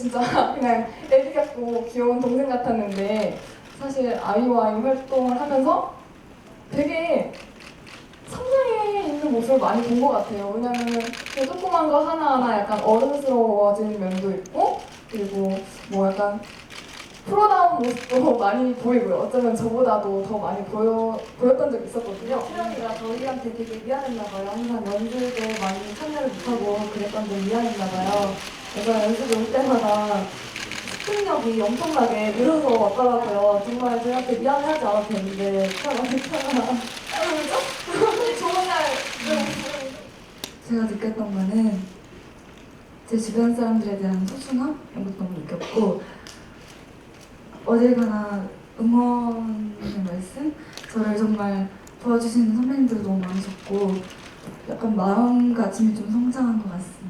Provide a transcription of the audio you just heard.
진짜 그냥 애기 같고 귀여운 동생 같았는데 사실 아이와의 활동을 하면서 되게 성장해 있는 모습을 많이 본 것 같아요. 왜냐면은 그 조그만 거 하나하나 약간 어른스러워지는 면도 있고 그리고 뭐 약간 프로다운 모습도 많이 보이고요. 어쩌면 저보다도 더 많이 보여, 보였던 적이 있었거든요. 채연이가 저희한테 되게 미안했나 봐요. 항상 연주도 많이 참여를 못하고 그랬던 데 미안했나 봐요. 그래서 연습을 올 때마다 집중력이 엄청나게 늘어서 왔더라고요. 정말 저희한테 미안해하지 않아도 되는데 괜찮아 괜찮아. 좋은 날 제가 느꼈던 거는 제 주변 사람들에 대한 소중함 이런 것도 너무 느꼈고 어딜 가나 응원의 말씀 저를 정말 도와주시는 선배님들도 너무 많으셨고 약간 마음가짐이 좀 성장한 것 같습니다.